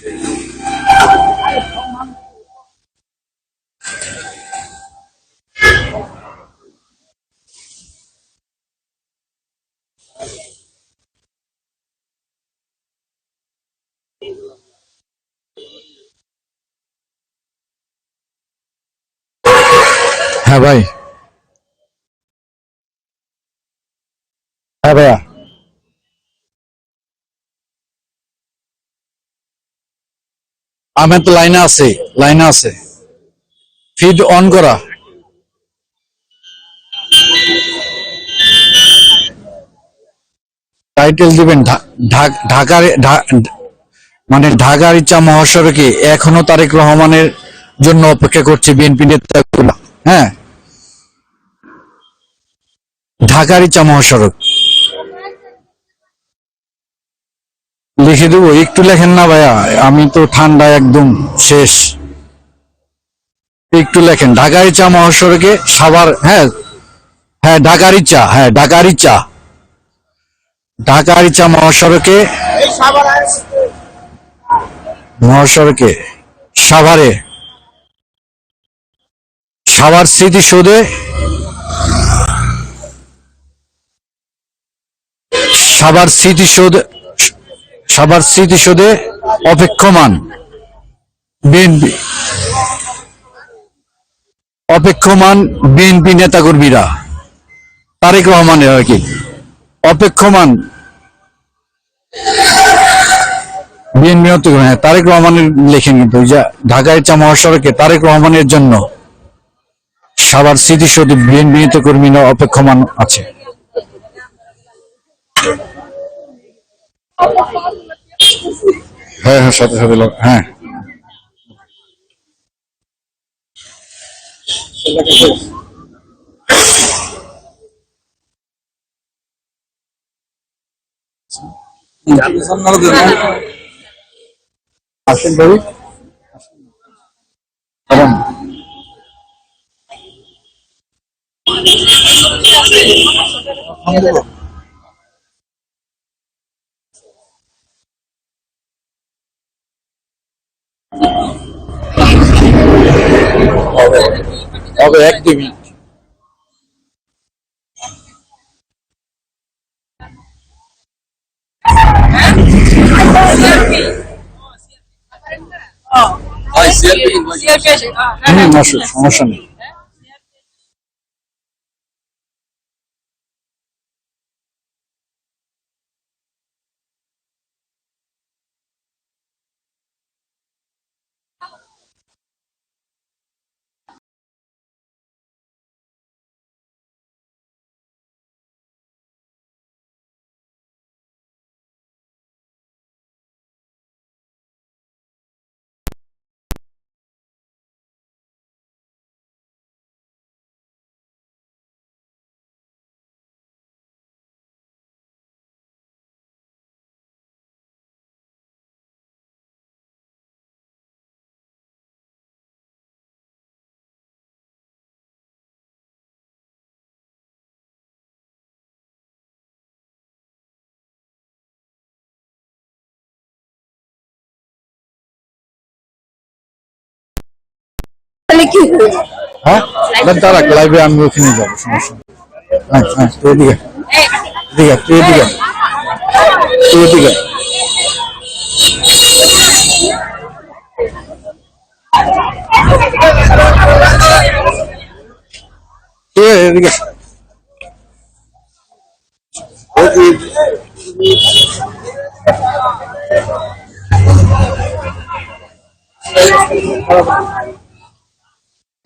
হ্যাঁ ভাই হ্যাঁ ভাইয়া আমি তো লাইনে আছে লাইনে আছে। ফিড অন করা। টাইটেল দিবেন ঢাকার মানে ঢাকার ইচ্ছা মহাসড়কে এখনও তারেক রহমানের জন্য অপেক্ষা করছে বিএনপি নেতাগুলো হ্যাঁ? ঢাকার ইচ্ছা মহাসড়ক। লিখে দেবো, একটু লেখেন না ভাইয়া, আমি তো ঠান্ডা একদম শেষ। একটু লেখেন, ঢাকার ইচ্ছা মহাসড়কে সাভার হ্যাঁ হ্যাঁ ঢাকার ইচ্ছা হ্যাঁ ঢাকার ইচ্ছা। ঢাকার ইচ্ছা মহাসড়কে মহাসড়কে, সাভারে। সাভার স্মৃতিসৌধে সাভার স্মৃতিসৌধ সাভার স্মৃতিসৌধে অপেক্ষমান বিএনপি। অপেক্ষমান বিএনপি নেতাকর্মীরা তারেক রহমানের আর কি? অপেক্ষমান বিএনপি হ্যাঁ, তারেক রহমানের লেখেন কিন্তু ঢাকায় চা মহাসড়কে তারেক রহমানের জন্য সাভার স্মৃতিসৌধে বিএনপি নেতাকর্মীরা অপেক্ষমান আছে। হ্যাঁ হ্যাঁ সাথে সাথে লোক হ্যাঁ। আসেন ভাই। কারণ হবে এক দুই মিনিট সমস্যা নেই। হ্যাঁ? তারা লাইভে আমি ওখানে যাব সমস্যা হ্যাঁ হ্যাঁ এদিকে। তুই এদিকে।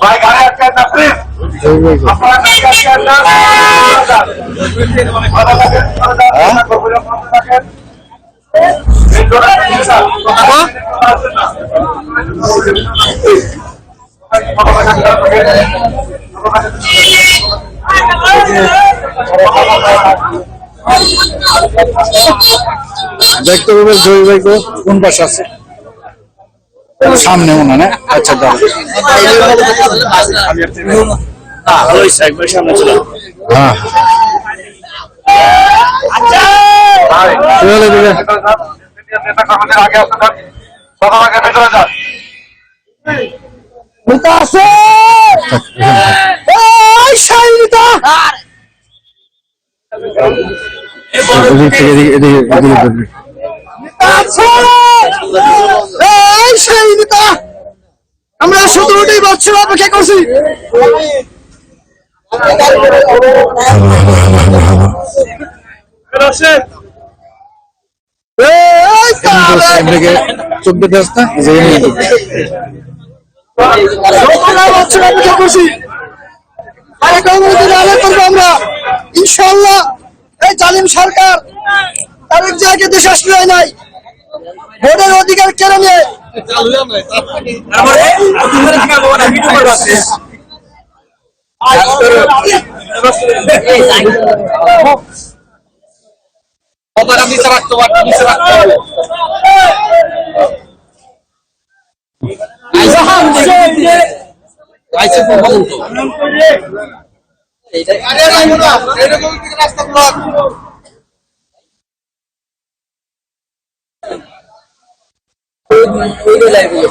ভাই গাড়ি আটকে না প্লিজ জয় হয়ে? গেল আপনারা দেখতে হবে জয় ভাই গো কোন পাশে আছে? সামনে মনে হয় আচ্ছা দাও হ্যাঁ। ভাই। চলে দিবে নেতা কর্মীদের আগে আসতে দেন সাদাটাকে ভিতরে যান আছে এই শাইনিতা এদিক থেকে এদিকে এদিকে এদিকে ধরবি এই শাইনিতা আমরা সতেরোটাই বছর অপেক্ষা করছি এই তাহলে এদিকে চোখ দেখে আসতে যে সতেরো বছর অপেক্ষা করছি আর একান্ন জালিম সরকার তাদের জায়গায় দেশ আশ্রয় নাই ভোটের অধিকার কেড়ে নিয়ে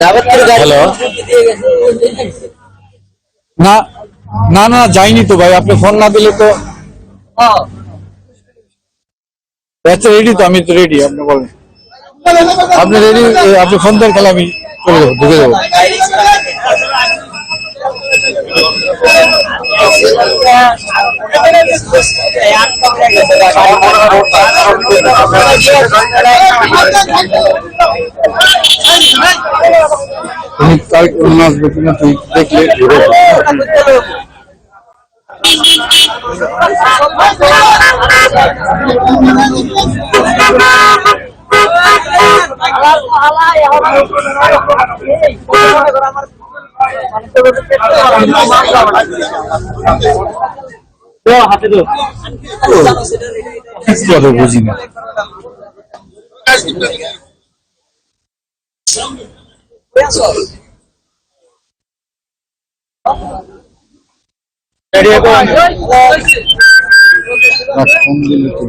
হ্যালো না না না যাইনি তো ভাই আপনি ফোন না দিলে তো আচ্ছা রেডি তো আমি তো রেডি আপনি বলেন। আপনি রেডি আপনি ফোন দেন তাহলে আমি চলে যাব ঢুকে যাব তুমি তাই অন্য আসবে কিনা তুই দেখলে কথা বুঝি না দিলে তুই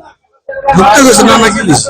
ঢুকতে গেছে না নাকি আসছে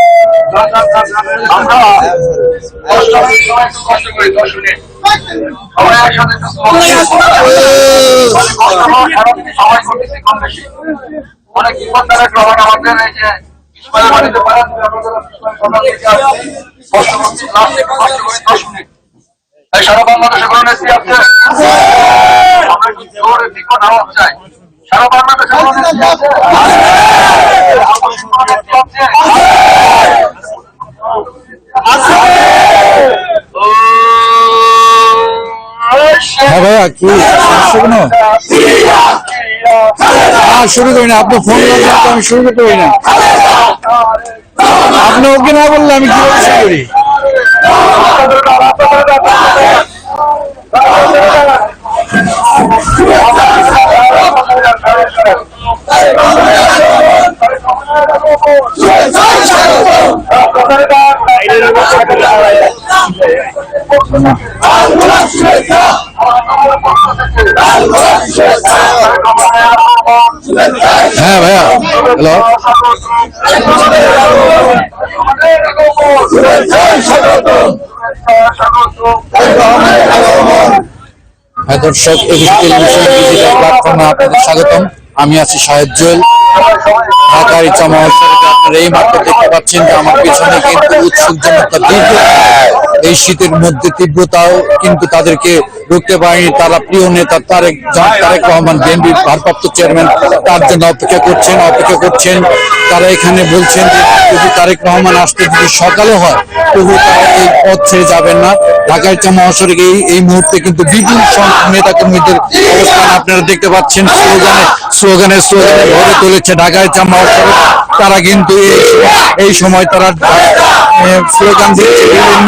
আমরা কষ্ট কষ্ট বেশি গ্রহণ সারা বাংলাদেশে নেত্রী আছে? শহরের নিকট হওয়া চাই? সারা? হ্যাঁ ভাইয়া কি হ্যাঁ শুরু করি না আপনি ফোন করছেন তো আমি শুরু করতে পারি না। আপনি ওকে না বললে আমি কীভাবে শুরু করি? হ্যাঁ ভাইয়া। হ্যালো। হ্যাঁ দর্শক একুশে টেলিভিশন ডিজিটাল প্ল্যাটফর্মে আপনাদের স্বাগতম। আমি আছি সাহেজ্জল জুয়েল। ঢাকার ইচ্ছা মহোৎসবে আপনারা এই মাত্র দেখতে পাচ্ছেন যে আমার পিছনে কিন্তু উৎসুক জনতা দীর্ঘ। এই শীতের মধ্যে তীব্রতাও কিন্তু তাদেরকে রুখতে পারেনি। তারা প্রিয় নেতা তারেক তারেক রহমান বিএনপির ভারপ্রাপ্ত চেয়ারম্যান, তার জন্য অপেক্ষা করছেন অপেক্ষা করছেন। তারা এখানে বলছেন যে যদি তারেক রহমান আসতে যদি সকালে হয় তবু তারা এই পথ ছেড়ে যাবেন না। ঢাকা ইচ্ছা মহাসড়কে এই মুহূর্তে কিন্তু বিপুল সংখ্যক নেতা কর্মীদের অবস্থান আপনারা দেখতে পাচ্ছেন। স্লোগানে স্লোগানে স্লোগানে ভরে তুলেছে ঢাকা ইচ্ছা মহাসড়ক। তারা কিন্তু এই সময় তারা স্লোগান দিচ্ছে বিভিন্ন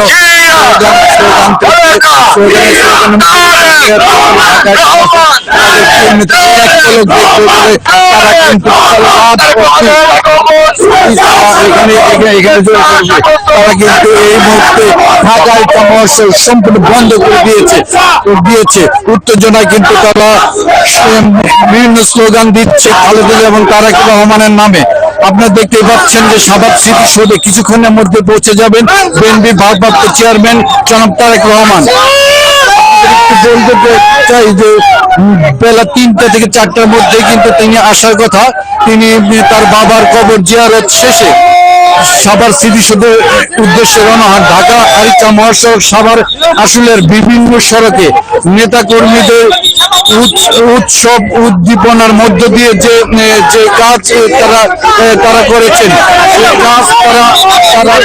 তারা কিন্তু এই মুহূর্তে ঢাকা ইচ্ছা সম্পূর্ণ বন্ধ করে দিয়েছে দিয়েছে উত্তেজনায় কিন্তু তারা বিভিন্ন স্লোগান দিচ্ছে খালেদা জিয়া এবং তারেক রহমানের নামে আপনারা দেখতে পাচ্ছেন যে সাবাব স্মৃতিসৌধে কিছুক্ষণের মধ্যে পৌঁছে যাবেন বিএনপি ভারপ্রাপ্ত চেয়ারম্যান জনাব তারেক রহমান। বলতে চাই যে বেলা তিনটা থেকে চারটার মধ্যে কিন্তু তিনি আসার কথা। তিনি তার বাবার কবর জিয়ারত শেষে সাভার স্মৃতিসৌধের উদ্দেশ্যে রওনা হন ঢাকা আরিচা মহাসড়ক সাভার আসলের বিভিন্ন সড়কে নেতা কর্মীদের উৎসব উদ্দীপনার মধ্য দিয়ে যে যে কাজ তারা তারা করেছেন সেই কাজ তারা তারা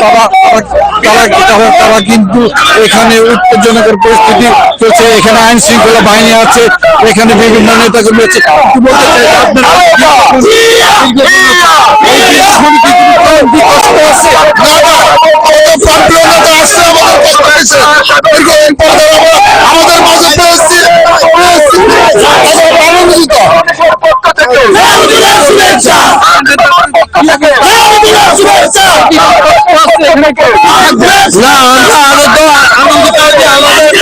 তারা। তারা তারা তারা কিন্তু এখানে উত্তেজনকর পরিস্থিতি চলছে। এখানে আইন শৃঙ্খলা বাহিনী আছে, এখানে বিভিন্ন নেতা কর্মী আছে। আমাদের মাঝে পেয়েছি আনন্দিত না আমরা আনন্দ আনন্দিত আমাদের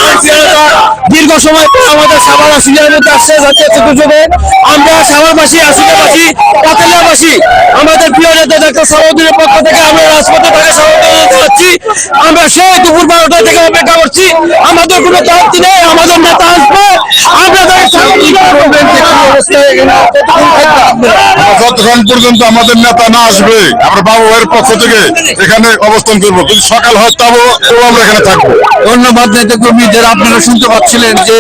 দীর্ঘ সময় পর আমাদের সাভার আসিয়ার মধ্যে আসছে জাতীয় চতুর্থে আমরা সাভারবাসী আসিয়াবাসী পাতালিয়াবাসী, আমাদের প্রিয় নেতা ডাক্তার সালাউদ্দিনের পক্ষ থেকে আমরা রাজপথে তাকে স্বাগত আমরা সেই দুপুর বারোটা থেকে অপেক্ষা করছি। আমাদের কোনো প্রার্থী নেই, আমাদের নেতা আসবে। আমরা তাকে স্বাগত যতক্ষণ পর্যন্ত আমাদের নেতা না আসবে আমরা বাবু ভাইয়ের পক্ষ থেকে এখানে অবস্থান করব। যদি সকাল হয় তবু আমরা এখানে থাকব। ধন্যবাদ নেতা কর্মীদের আপনারা শুনতে পাচ্ছিলেন যে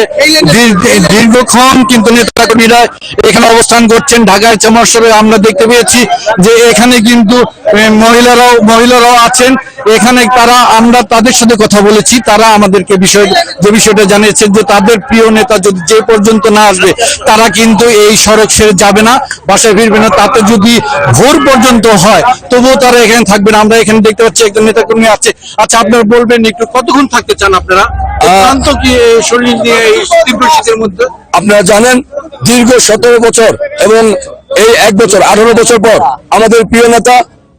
দীর্ঘক্ষণ কিন্তু নেতা কর্মীরা এখানে অবস্থান করছেন ঢাকার চমৎসরে আমরা দেখতে পেয়েছি যে এখানে কিন্তু মহিলারাও মহিলারাও আছেন। এখানে তারা আমরা তাদের সাথে কথা বলেছি তারা আমাদেরকে বিষয় যে বিষয়টা জানিয়েছেন যে তাদের প্রিয় নেতা যদি যে পর্যন্ত না আসবে তারা কিন্তু এই সড়ক ছেড়ে যাবে না বাসায় ফিরবে না। তাতে যদি ভোর পর্যন্ত হয় তবুও তারা এখানে থাকবে না। আমরা এখানে দেখতে পাচ্ছি একজন নেতা কর্মী আছে। আচ্ছা আপনারা বলবেন একটু কতক্ষণ থাকতে চান আপনারা? শরীর নিয়ে এই তীব্র শীতের মধ্যে? আপনারা জানেন দীর্ঘ সতেরো বছর এবং এই এক বছর আঠারো বছর পর আমাদের প্রিয় নেতা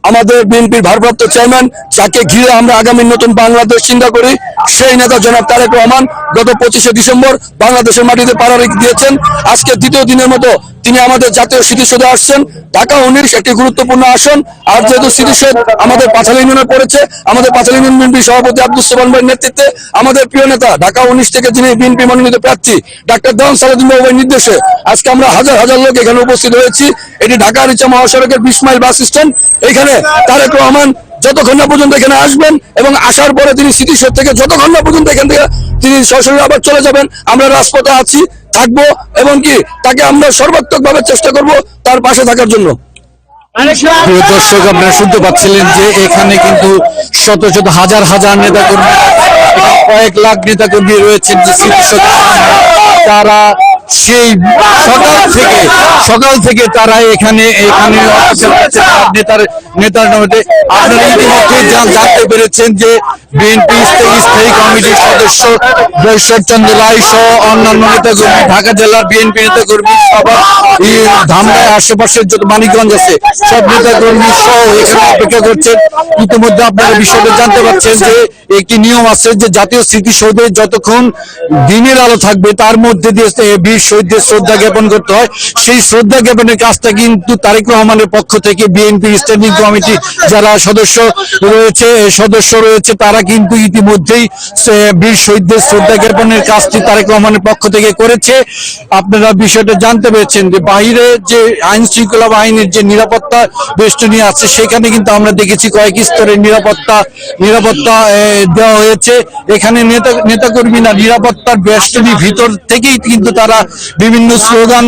আমাদের বিএনপির ভারপ্রাপ্ত চেয়ারম্যান, যাকে ঘিরে আমরা আগামী নতুন বাংলাদেশ চিন্তা করি, সেই নেতা জনাব তারেক রহমান গত পঁচিশে ডিসেম্বর বাংলাদেশের মাটিতে পাড়া দিয়েছেন। আজকে দ্বিতীয় দিনের মতো তিনি আমাদের জাতীয় স্মৃতিসৌধে আসছেন। ঢাকা উনিশ, একটি গুরুত্বপূর্ণ আসন। আর যেহেতু স্মৃতিসৌধ আমাদের পাঁচালী ইউনিয়নে পড়েছে, আমাদের পাঁচালী ইউনিয়ন বিএনপি সভাপতি আব্দুল সোবান ভাইয়ের নেতৃত্বে আমাদের প্রিয় নেতা, ঢাকা উনিশ থেকে যিনি বিএনপি মনোনীত প্রার্থী, ডাক্তার দেওয়ান সালাদিন বাবুর নির্দেশে আজকে আমরা হাজার হাজার লোক এখানে উপস্থিত হয়েছি। এটি ঢাকা রিচা মহাসড়কের বিশ মাইল বাস স্ট্যান্ড। এখানে তারেক রহমান যতক্ষণ না পর্যন্ত এখানে আসবেন এবং আসার পরে তিনি স্মৃতিসৌধ থেকে যতক্ষণ না পর্যন্ত এখান থেকে তিনি সরাসরি আবার চলে যাবেন, আমরা রাজপথে আছি। থাকব এবং কি তাকে আমরা সর্বাত্মক ভাবে চেষ্টা করব তার পাশে থাকার জন্য। দর্শক, আপনারা শুনতে পাচ্ছিলেন যে এখানে কিন্তু শত শত হাজার হাজার নেতা কর্মী কয়েক লাখ নেতা কর্মী রয়েছেন যে তারা সেই সকাল থেকে সকাল থেকে তারা এখানে এখানে নেতার নেতার আপনারা ইতিমধ্যে জানতে পেরেছেন যে আপনারা বিষয়টা জানতে পারছেন যে একটি নিয়ম আছে যে জাতীয় স্মৃতিসৌধে যতক্ষণ দিনের আলো থাকবে, তার মধ্যে দিয়ে বীর শহীদদের শ্রদ্ধা জ্ঞাপন করতে হয়। সেই শ্রদ্ধা জ্ঞাপনের কাজটা কিন্তু তারেক রহমানের পক্ষ থেকে বিএনপি স্ট্যান্ডিং কমিটি যারা সদস্য রয়েছে সদস্য রয়েছে, তারা কিন্তু ইতিমধ্যেই বীর শহীদদের শ্রদ্ধা জ্ঞাপনের কাজটি তারেক রহমানের পক্ষ থেকে করেছে। আপনারা বিষয়টা জানতে পেরেছেন যে বাইরে যে আইন শৃঙ্খলা বাহিনীর যে নিরাপত্তা বেষ্টনী আছে, সেখানে কিন্তু আমরা দেখেছি কয়েক স্তরের নিরাপত্তা নিরাপত্তা দেওয়া হয়েছে। এখানে নেতা, নেতাকর্মীরা নিরাপত্তার বেষ্টনীর ভিতর থেকেই কিন্তু তারা বিভিন্ন স্লোগান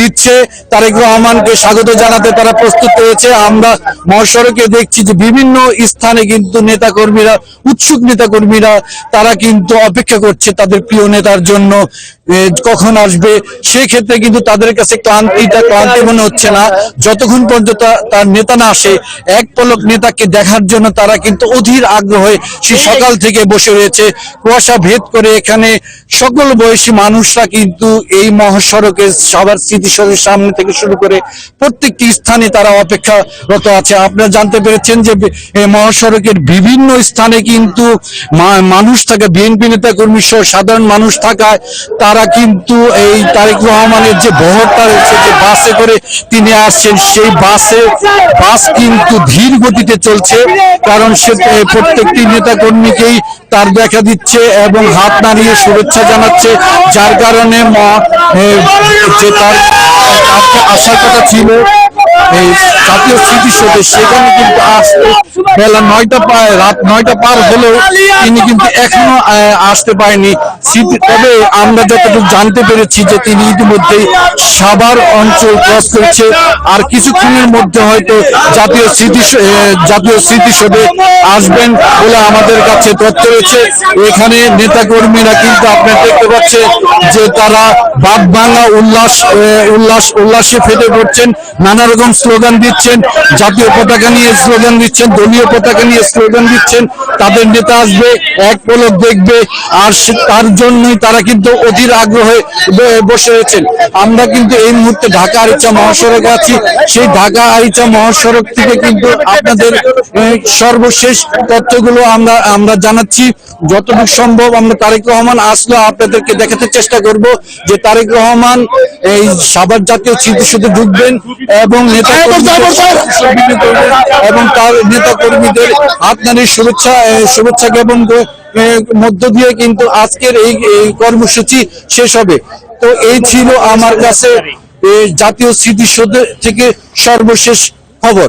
দিচ্ছে। তারেক রহমানকে স্বাগত জানাতে তারা প্রস্তুত হয়েছে। আমরা মহাসড়কে দেখছি যে বিভিন্ন স্থানে কিন্তু নেতাকর্মীরা উৎসুক নেতাকর্মীরা, তারা কিন্তু অপেক্ষা করছে তাদের প্রিয় নেতার জন্য কখন আসবে। সেই ক্ষেত্রে কিন্তু তাদের কাছে ক্লান্তিটা, ক্লান্তি মনে হচ্ছে না। যতক্ষণ পর্যন্ত তার নেতা না আসে, এক পলক নেতাকে দেখার জন্য তারা কিন্তু অধীর আগ্রহে সে সকাল থেকে বসে রয়েছে। কুয়াশা ভেদ করে এখানে সকল বয়সী মানুষরা কিন্তু এই মহাসড়কে সবার স্মৃতিসৌধের সামনে থেকে শুরু করে প্রত্যেকটি স্থানে তারা অপেক্ষারত আছে। আপনারা জানতে পেরেছেন যে মহাসড়কের বিভিন্ন স্থানে কিন্তু মা- মানুষ থাকে বিএনপি নেতা কর্মী সহ সাধারণ মানুষ থাকায় তারা কিন্তু এই তারেক রহমানের যে বহরটা রয়েছে, যে বাসে করে তিনি আসছেন, সেই বাসে, বাস কিন্তু ধীর গতিতে চলছে। কারণ সে প্রত্যেকটি নেতা কর্মীকেই তার দেখা দিচ্ছে এবং হাত নাড়িয়ে শুভেচ্ছা জানাচ্ছে। যার কারণে যে তার আসার কথা ছিল এই জাতীয় স্মৃতিসৌধে সেখানে কিন্তু আসতে বেলা নয়টা পায়, রাত নয়টা পার হলেও তিনি কিন্তু এখনও আসতে পারেনি। তবে আমরা যতটুকু জানতে পেরেছি যে তিনি ইতিমধ্যেই সাভার অঞ্চল ক্রস করেছে। আর কিছুক্ষণের মধ্যে হয়তো জাতীয় স্মৃতি জাতীয় স্মৃতিসৌধে আসবেন বলে আমাদের কাছে তথ্য রয়েছে। এখানে নেতা কর্মীরা কিন্তু আপনার দেখতে পাচ্ছেন যে তারা বাদ ভাঙা উল্লাস উল্লাস, উল্লাসে ফেটে পড়ছেন। নানা রকম স্লোগান দিচ্ছেন, জাতীয় পতাকা নিয়ে স্লোগান দিচ্ছেন, দলীয় পতাকা নিয়ে স্লোগান দিচ্ছেন, তাদের নেতা আসবে, এক পলক দেখবে, আর তার জন্যই তারা কিন্তু অধীর আগ্রহে বসে রয়েছেন। আমরা কিন্তু এই মুহূর্তে ঢাকা আরিচা মহাসড়কে আছি। সেই ঢাকা আরিচা মহাসড়ক থেকে কিন্তু আপনাদের সর্বশেষ তথ্যগুলো আমরা আমরা জানাচ্ছি। যতটুকু সম্ভব আমরা তারেক রহমান আসলে আপনাদেরকে দেখাতে চেষ্টা করব যে তারেক রহমান এই সাভার জাতীয় স্মৃতিসৌধে ঢুকবেন এবং নেতা এবং তার নেতা কর্মীদের আপনাদের শুভেচ্ছা শুভেচ্ছা জ্ঞাপন মধ্য দিয়ে কিন্তু আজকের এই কর্মসূচি শেষ হবে। তো এই ছিল আমার কাছে জাতীয় স্মৃতিসৌধ থেকে সর্বশেষ খবর।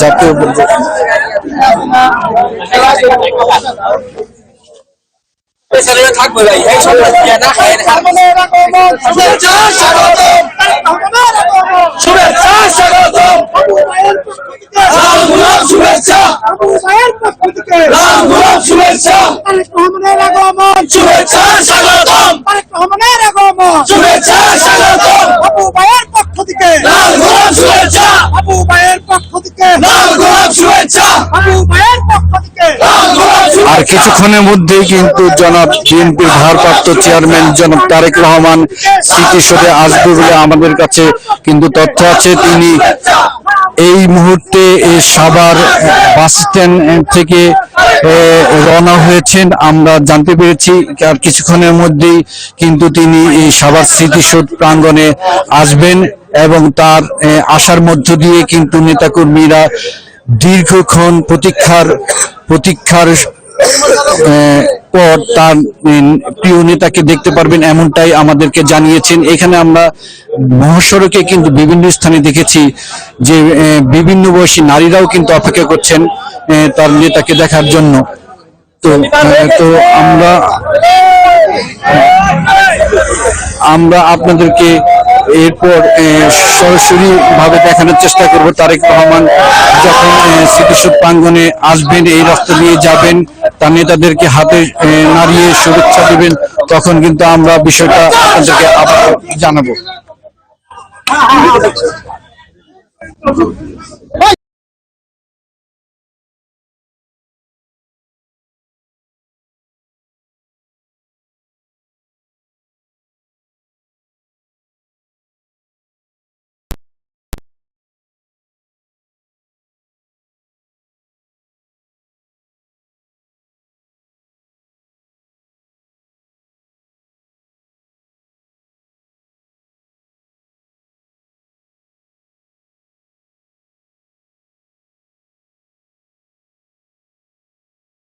জাতীয় শুভেচ্ছা শুভেচ্ছা শুভেচ্ছা শুভেচ্ছা স্বাগতম শুভেচ্ছা স্বাগতম শুভেচ্ছা আর কিছুক্ষণের মধ্যেই কিন্তু জনাব বিএনপির ভারপ্রাপ্ত চেয়ারম্যান জনাব তারেক রহমান স্মৃতিসৌধে আসবে বলে আমাদের কাছে কিন্তু তথ্য আছে। তিনি এই মুহূর্তে সাভার বাস স্ট্যান্ড থেকে রওনা হয়েছেন। আমরা জানতে পেরেছি আর কিছুক্ষণের মধ্যেই কিন্তু তিনি এই সাভার স্মৃতিসৌধ প্রাঙ্গণে আসবেন এবং তার আসার মধ্য দিয়ে কিন্তু নেতাকর্মীরা দীর্ঘক্ষণ প্রতীক্ষার প্রতীক্ষার পর তার প্রিয় নেতাকে দেখতে পারবেন এমনটাই আমাদেরকে জানিয়েছেন। এখানে আমরা মহাসড়কে কিন্তু বিভিন্ন স্থানে দেখেছি যে বিভিন্ন বয়সী নারীরাও কিন্তু অপেক্ষা করছেন তার নেতাকে দেখার জন্য। তো তো আমরা আমরা আপনাদেরকে এরপর সরাসরিভাবে সরাসরি ভাবে দেখানোর চেষ্টা করব তারেক রহমান যখন আহ, স্মৃতিসৌধ প্রাঙ্গনে আসবেন এই রাস্তা দিয়ে যাবেন তার নেতাদেরকে হাতে নাড়িয়ে শুভেচ্ছা দেবেন তখন কিন্তু আমরা বিষয়টা আপনাদেরকে আবার জানাব।